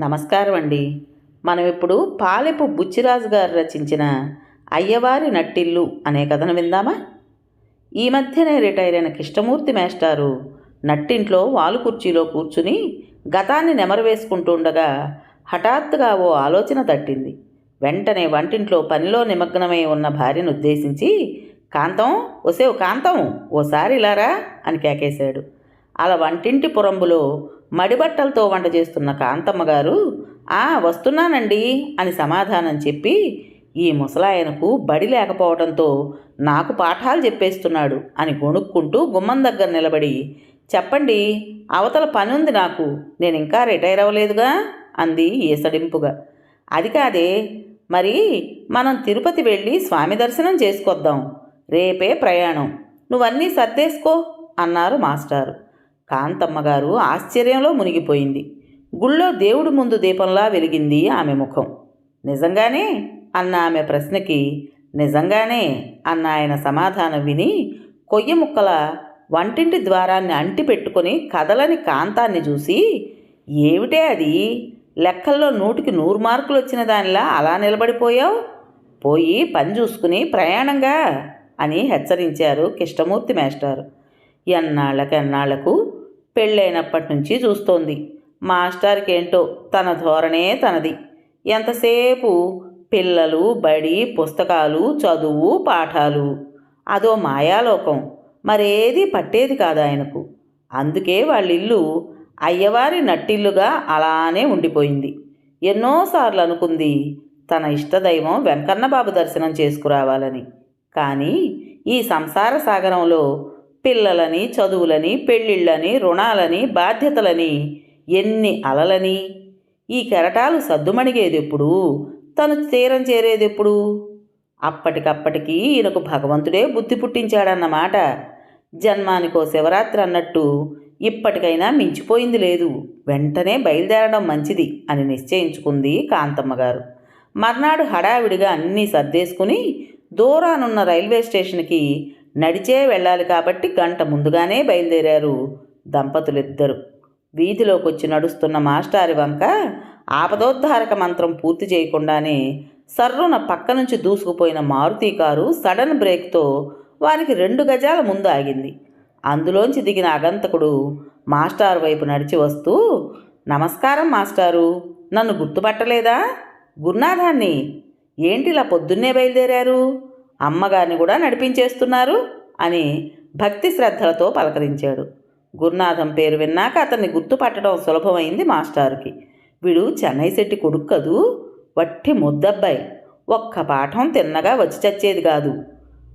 నమస్కారం అండి మనం ఇప్పుడు పాలెపు బుచ్చిరాజు గారు రచించిన అయ్యవారి నట్టిల్లు అనే కథను విందామా? ఈ మధ్యనే రిటైర్ అయిన కృష్ణమూర్తి మేస్టారు నట్టింట్లో వాలు కుర్చీలో కూర్చుని గతాన్ని నెమరు వేసుకుంటుండగా హఠాత్తుగా ఓ ఆలోచన తట్టింది. వెంటనే వంటింట్లో పనిలో నిమగ్నమై ఉన్న భార్యను ఉద్దేశించి కాంతం ఒసేవ్ కాంతం ఓసారి ఇలారా? అని కేకేశాడు. అలా వంటింటి పురంబులో మడిబట్టలతో వంట చేస్తున్న కాంతమ్మ గారు ఆ వస్తున్నానండి అని సమాధానం చెప్పి ఈ ముసలాయనకు బడి లేకపోవడంతో నాకు పాఠాలు చెప్పేస్తున్నాడు అని గొణుక్కుంటూ గుమ్మం దగ్గర నిలబడి చెప్పండి అవతల పని ఉంది నాకు నేను ఇంకా రిటైర్ అవ్వలేదుగా అంది ఈసడింపుగా. అది కాదే మరి మనం తిరుపతి వెళ్ళి స్వామి దర్శనం చేసుకొద్దాం రేపే ప్రయాణం నువ్వన్నీ సర్దేసుకో అన్నారు మాస్టారు. కాంతమ్మగారు ఆశ్చర్యంలో మునిగిపోయింది. గుళ్ళో దేవుడి ముందు దీపంలా వెలిగింది ఆమె ముఖం. నిజంగానే? అన్న ఆమె ప్రశ్నకి. నిజంగానే? అన్న ఆయన సమాధానం విని కొయ్య ముక్కల వంటింటి ద్వారాన్ని అంటి పెట్టుకొని కదలని కాంతాన్ని చూసి ఏమిటే అది? లెక్కల్లో నూటికి నూరు మార్కులు వచ్చిన దానిలా అలా నిలబడిపోయావు? పోయి పని చూసుకుని ప్రయాణంగా అని హెచ్చరించారు కృష్ణమూర్తి మేస్టారు. ఎన్నాళ్ళకి ఎన్నాళ్ళకు పెళ్ళైనప్పటి నుంచి చూస్తోంది. మాస్టర్కి ఏంటో తన ధోరణే తనది. ఎంతసేపు పిల్లలు బడి పుస్తకాలు చదువు పాఠాలు. అదో మాయాలోకం. మరేది పట్టేది కాదు ఆయనకు. అందుకే వాళ్ళ ఇల్లు అయ్యవారి నట్టిల్లుగా అలానే ఉండిపోయింది. ఎన్నోసార్లు అనుకుంది తన ఇష్టదైవం వెంకన్నబాబు దర్శనం చేసుకురావాలని. కానీ ఈ సంసార సాగరంలో పిల్లలని చదువులని పెళ్ళిళ్ళని రుణాలని బాధ్యతలని ఎన్ని అలలని. ఈ కెరటాలు సద్దుమణిగేదెప్పుడు? తను తీరం చేరేదెప్పుడు? అప్పటికప్పటికి ఈయనకు భగవంతుడే బుద్ధి పుట్టించాడన్నమాట. జన్మానికో శివరాత్రి అన్నట్టు ఇప్పటికైనా మించిపోయింది లేదు. వెంటనే బయలుదేరడం మంచిది అని నిశ్చయించుకుంది కాంతమ్మ గారు మర్నాడు హడావిడిగా అన్నీ సర్దేసుకుని దూరానున్న రైల్వే స్టేషన్కి నడిచే వెళ్ళాలి కాబట్టి గంట ముందుగానే బయలుదేరారు దంపతులిద్దరు. వీధిలోకి వచ్చి నడుస్తున్న మాస్టారి వంక ఆపదోద్ధారక మంత్రం పూర్తి చేయకుండానే సర్రున పక్క నుంచి దూసుకుపోయిన మారుతి కారు సడన్ బ్రేక్తో వారికి రెండు గజాల ముందు ఆగింది. అందులోంచి దిగిన అగంతకుడు మాస్టారు వైపు నడిచి వస్తూ నమస్కారం మాస్టారు నన్ను గుర్తుపట్టలేదా? గురునాథాన్ని ఏంటి ఇలా పొద్దున్నే బయలుదేరారు? అమ్మగారిని కూడా నడిపించేస్తున్నారు అని భక్తి శ్రద్ధలతో పలకరించాడు. గురునాథం పేరు విన్నాక అతన్ని గుర్తుపట్టడం సులభమైంది మాస్టారుకి. వీడు చెన్నై శెట్టి కొడుకు కదూ? వట్టి ముద్దబ్బాయి. ఒక్క పాఠం తిన్నగా వచ్చి చచ్చేది కాదు.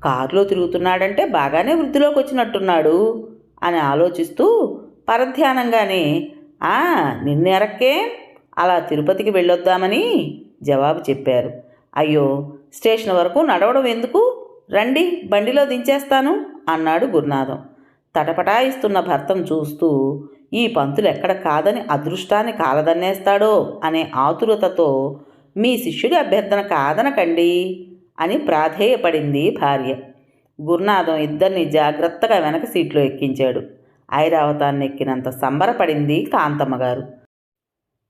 కారులో తిరుగుతున్నాడంటే బాగానే వృద్ధిలోకి వచ్చినట్టున్నాడు అని ఆలోచిస్తూ పరధ్యానంగానే ఆ నిన్నెరక్కే అలా తిరుపతికి వెళ్ళొద్దామని? జవాబు చెప్పారు. అయ్యో స్టేషన్ వరకు నడవడం ఎందుకు? రండి బండిలో దించేస్తాను అన్నాడు గురునాథం. తటపటాయిస్తున్న భర్తను చూస్తూ ఈ పంతులు ఎక్కడ కాదని అదృష్టాన్ని కాలదన్నేస్తాడో అనే ఆతురతతో మీ శిష్యుడి అభ్యర్థన కాదనకండి అని ప్రాధేయపడింది భార్య. గురునాథం ఇద్దరిని జాగ్రత్తగా వెనక సీట్లో ఎక్కించాడు. ఐరావతాన్ని ఎక్కినంత సంబరపడింది కాంతమ్మ గారు.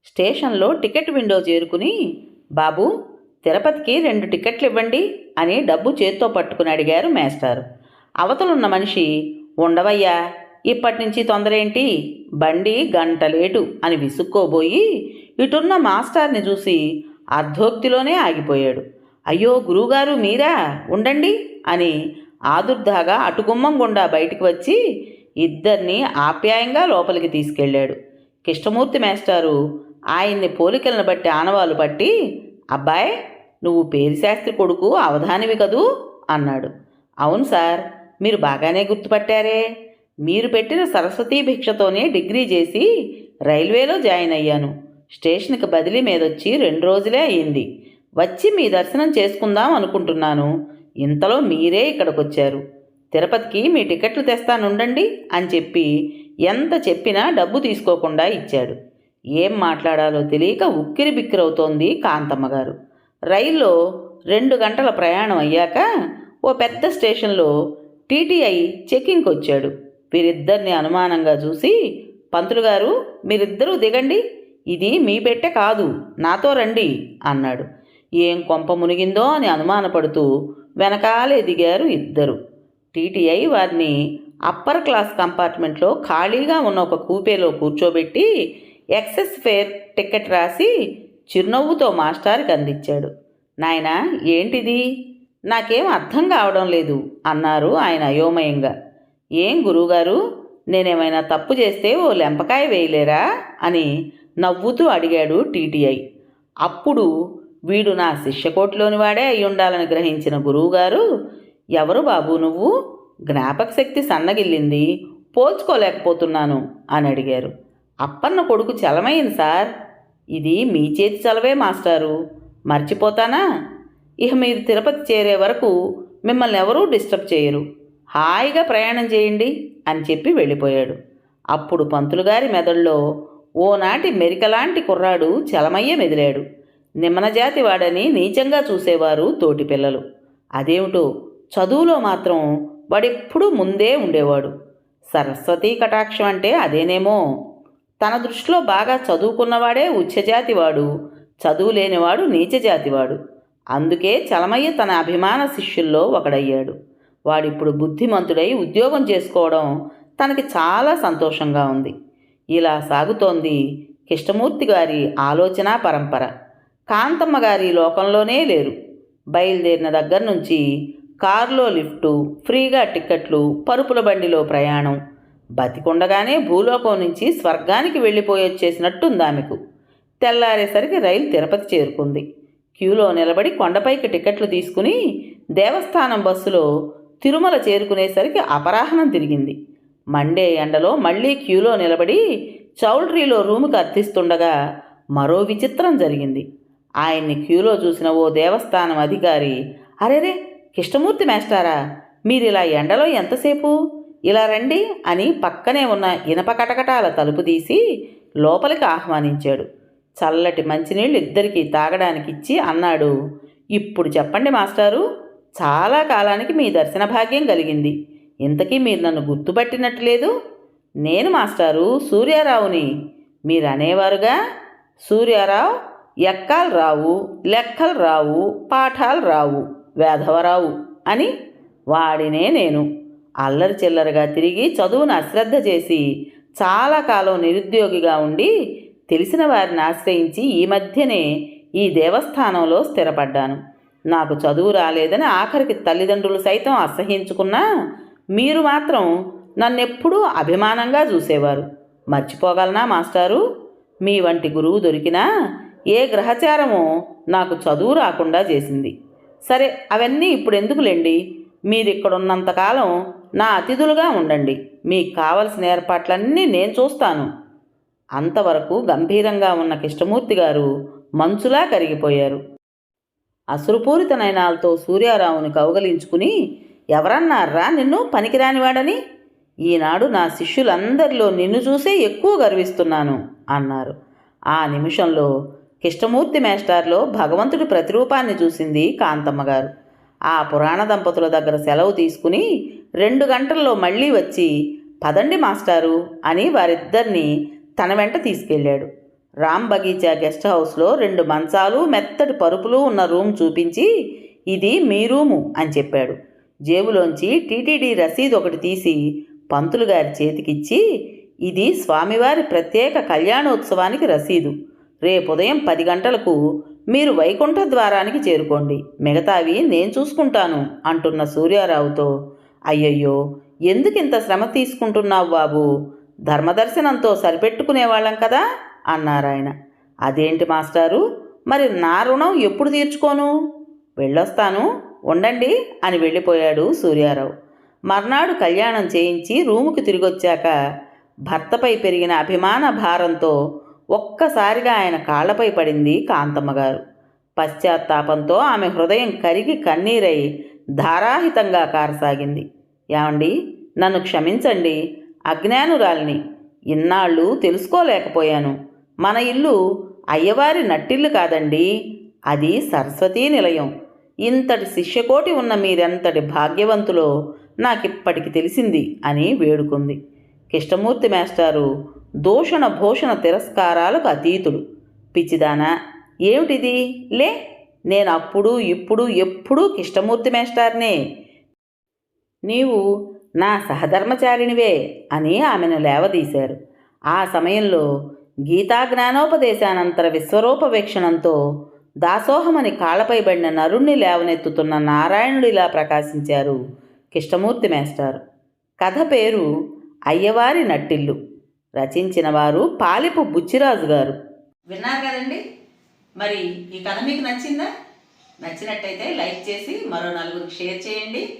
స్టేషన్లో టికెట్ విండో చేరుకుని బాబు తిరుపతికి రెండు టికెట్లు ఇవ్వండి అని డబ్బు చేత్తో పట్టుకుని అడిగారు మేస్టారు. అవతలున్న మనిషి ఉండవయ్యా ఇప్పటి నుంచి తొందరేంటి? బండి గంట లేటు అని విసుక్కోబోయి ఇటున్న మాస్టార్ని చూసి అర్ధోక్తిలోనే ఆగిపోయాడు. అయ్యో గురువుగారు మీరా? ఉండండి అని ఆదుర్దాగా అటుగుమ్మం గుండా బయటికి వచ్చి ఇద్దరిని ఆప్యాయంగా లోపలికి తీసుకెళ్ళాడు. కృష్ణమూర్తి మేస్టారు ఆయన్ని పోలికలను బట్టి ఆనవాలు పట్టి అబ్బాయి నువ్వు పేరిశాస్త్రి కొడుకు అవధానివి కదూ? అన్నాడు. అవును సార్ మీరు బాగానే గుర్తుపట్టారే. మీరు పెట్టిన సరస్వతీ భిక్షతోనే డిగ్రీ చేసి రైల్వేలో జాయిన్ అయ్యాను. స్టేషన్కి బదిలీ మీదొచ్చి రెండు రోజులే అయింది వచ్చి మీ దర్శనం చేసుకుందాం అనుకుంటున్నాను. ఇంతలో మీరే ఇక్కడికి వచ్చారు తిరుపతికి మీ టికెట్లు తెస్తానుండండి అని చెప్పి ఎంత చెప్పినా డబ్బు తీసుకోకుండా ఇచ్చాడు. ఏం మాట్లాడాలో తెలియక ఉక్కిరి బిక్కిరవుతోంది కాంతమ్మ గారు. రైల్లో రెండు గంటల ప్రయాణం అయ్యాక ఓ పెద్ద స్టేషన్లో టీటీఐ చెకింగ్కి వచ్చాడు వీరిద్దరిని అనుమానంగా చూసి పంతులు గారు మీరిద్దరూ దిగండి. ఇది మీ పెట్టె కాదు నాతో రండి అన్నాడు. ఏం కొంప మునిగిందో అని అనుమానపడుతూ వెనకాలే దిగారు ఇద్దరు. టీటీఐ వారిని అప్పర్ క్లాస్ కంపార్ట్మెంట్లో ఖాళీగా ఉన్న ఒక కూపేలో కూర్చోబెట్టి ఎక్సెస్ ఫేర్ టికెట్ రాసి చిరునవ్వుతో మాస్టారుకి అందించాడు. నాయనా ఏంటిది? నాకేం అర్థం కావడం లేదు అన్నారు ఆయన అయోమయంగా. ఏం గురువుగారు? నేనేమైనా తప్పు చేస్తే ఓ లెంపకాయ వేయలేరా? అని నవ్వుతూ అడిగాడు టీటీఐ. అప్పుడు వీడు నా శిష్యకోటిలోని వాడే అయి ఉండాలని గ్రహించిన గురువుగారు ఎవరు బాబు నువ్వు? జ్ఞాపక శక్తి సన్నగిల్లింది పోల్చుకోలేకపోతున్నాను అని అడిగారు. అప్పన్న కొడుకు చలమైంది సార్. ఇది మీ చేతి చలవే మాస్టారు. మర్చిపోతానా? ఇక మీరు తిరుపతి చేరే వరకు మిమ్మల్ని ఎవరూ డిస్టర్బ్ చేయరు. హాయిగా ప్రయాణం చేయండి అని చెప్పి వెళ్ళిపోయాడు. అప్పుడు పంతులు గారి మెదడులో ఓనాటి మెరికలాంటి కుర్రాడు చలమయ్య మెదిలాడు. నిమ్మనజాతి వాడని నీచంగా చూసేవారు తోటి పిల్లలు. అదేమిటో చదువులో మాత్రం వాడెప్పుడూ ముందే ఉండేవాడు. సరస్వతీ కటాక్షం అంటే అదేనేమో? తన దృష్టిలో బాగా చదువుకున్నవాడే ఉచ్చజాతివాడు చదువు లేనివాడు నీచజాతివాడు. అందుకే చలమయ్య తన అభిమాన శిష్యుల్లో ఒకడయ్యాడు. వాడిప్పుడు బుద్ధిమంతుడై ఉద్యోగం చేసుకోవడం తనకి చాలా సంతోషంగా ఉంది. ఇలా సాగుతోంది కృష్ణమూర్తి గారి ఆలోచన పరంపర. కాంతమ్మ గారి లోకంలోనే లేరు. బయలుదేరిన దగ్గర నుంచి కారులో లిఫ్టు ఫ్రీగా టిక్కెట్లు పరుపుల బండిలో ప్రయాణం బతికుండగానే భూలోకం నుంచి స్వర్గానికి వెళ్ళిపోయొచ్చేసినట్టుంది ఆమెకు తెల్లారేసరికి రైలు తిరుపతి చేరుకుంది. క్యూలో నిలబడి కొండపైకి టికెట్లు తీసుకుని దేవస్థానం బస్సులో తిరుమల చేరుకునేసరికి అపరాహ్నం తిరిగింది. మండే ఎండలో మళ్ళీ క్యూలో నిలబడి చౌల్ట్రీలో రూముకు అర్థిస్తుండగా మరో విచిత్రం జరిగింది. ఆయన్ని క్యూలో చూసిన ఓ దేవస్థానం అధికారి అరేరే కృష్ణమూర్తి మేస్టారా మీరిలా ఎండలో ఎంతసేపు? ఇలా రండి అని పక్కనే ఉన్న ఇనప కటకటాల తలుపు తీసి లోపలికి ఆహ్వానించాడు. చల్లటి మంచినీళ్ళు ఇద్దరికీ తాగడానికి ఇచ్చి అన్నాడు ఇప్పుడు చెప్పండి మాస్టారు చాలా కాలానికి మీ దర్శన భాగ్యం కలిగింది. ఇంతకీ మీరు నన్ను గుర్తుపట్టినట్టు లేదు. నేను మాస్టారు సూర్యారావుని. మీరు అనేవారుగా సూర్యారావు ఎక్కాలు రావు లెక్కలు రావు పాఠాలు రావు వేధవరావు అని వాడినే నేను. అల్లరి చిల్లరగా తిరిగి చదువును అశ్రద్ధ చేసి చాలా కాలం నిరుద్యోగిగా ఉండి తెలిసిన వారిని ఆశ్రయించి ఈ మధ్యనే ఈ దేవస్థానంలో స్థిరపడ్డాను. నాకు చదువు రాలేదని ఆఖరికి తల్లిదండ్రులు సైతం అసహించుకున్నా మీరు మాత్రం నన్నెప్పుడూ అభిమానంగా చూసేవారు. మర్చిపోగలనా మాస్టారు? మీ వంటి గురువు దొరికినా ఏ గ్రహచారమో నాకు చదువు రాకుండా చేసింది. సరే అవన్నీ ఇప్పుడు ఎందుకులేండి? మీరు ఇక్కడ నా అతిథులుగా ఉండండి. మీకు కావలసిన ఏర్పాట్లన్నీ నేను చూస్తాను. అంతవరకు గంభీరంగా ఉన్న కృష్ణమూర్తి గారు మంచులా కరిగిపోయారు. అసురుపూరిత నయనాలతో సూర్యారావుని కౌగలించుకుని ఎవరన్నారా నిన్ను పనికిరానివాడని? ఈనాడు నా శిష్యులందరిలో నిన్ను చూసే ఎక్కువ గర్విస్తున్నాను అన్నారు. ఆ నిమిషంలో కృష్ణమూర్తి మేస్టార్లో భగవంతుడి ప్రతిరూపాన్ని చూసింది కాంతమ్మ గారు. ఆ పురాణ దంపతుల దగ్గర సెలవు తీసుకుని రెండు గంటల్లో మళ్ళీ వచ్చి పదండి మాస్టారు అని వారిద్దరినీ తన వెంట తీసుకెళ్ళాడు. రామ్ బగీచా గెస్ట్ హౌస్లో రెండు మంచాలు మెత్తటి పరుపులు ఉన్న రూమ్ చూపించి ఇది మీ రూము అని చెప్పాడు. జేబులోంచి టీటీడీ రసీదు ఒకటి తీసి పంతులు గారి చేతికిచ్చి ఇది స్వామివారి ప్రత్యేక కళ్యాణోత్సవానికి రసీదు. రేపు ఉదయం పది గంటలకు మీరు వైకుంఠ ద్వారానికి చేరుకోండి. మిగతావి నేను చూసుకుంటాను అంటున్న సూర్యారావుతో అయ్యయ్యో ఎందుకింత శ్రమ తీసుకుంటున్నావు బాబు? ధర్మదర్శనంతో సరిపెట్టుకునేవాళ్ళం కదా? అన్నారాయన. అదేంటి మాస్టారు? మరి నా రుణం ఎప్పుడు తీర్చుకోను? వెళ్ళొస్తాను ఉండండి అని వెళ్ళిపోయాడు సూర్యారావు. మర్నాడు కళ్యాణం చేయించి రూముకి తిరిగొచ్చాక భర్తపై పెరిగిన అభిమాన భారంతో ఒక్కసారిగా ఆయన కాళ్ళపై పడింది కాంతమ్మ గారు పశ్చాత్తాపంతో ఆమె హృదయం కరిగి కన్నీరై ధారాహితంగా కారసాగింది. ఏమండి? నన్ను క్షమించండి. అజ్ఞానురాల్ని ఇన్నాళ్ళు తెలుసుకోలేకపోయాను. మన ఇల్లు అయ్యవారి నట్టిల్లు కాదండి. అది సరస్వతీ నిలయం. ఇంతటి శిష్యకోటి ఉన్న మీరెంతటి భాగ్యవంతులో నాకిప్పటికి తెలిసింది అని వేడుకుంది. కృష్ణమూర్తి మేస్టారు దూషణ భూషణ తిరస్కారాలకు అతీతుడు. పిచ్చిదానా ఏమిటిది? లే నేను అప్పుడు ఇప్పుడు ఎప్పుడూ కిష్టమూర్తి మేస్టార్నే నీవు నా సహధర్మచారిణివే అని ఆమెను లేవదీశారు. ఆ సమయంలో గీతా జ్ఞానోపదేశానంతర విశ్వరూప వీక్షణంతో దాసోహమని కాళ్ళపై పడిన నరుణ్ణి లేవనెత్తుతున్న నారాయణుడిలా ప్రకాశించారు. కిష్టమూర్తి మేస్టారు కథ పేరు అయ్యవారి నట్టిల్లు. రచించిన వారు పాలిపు బుచ్చిరాజు గారు. విన్నారు కదండి? మరి ఈ కథ మీకు నచ్చిందా? నచ్చినట్టయితే లైక్ చేసి మరో నలుగురికి షేర్ చేయండి.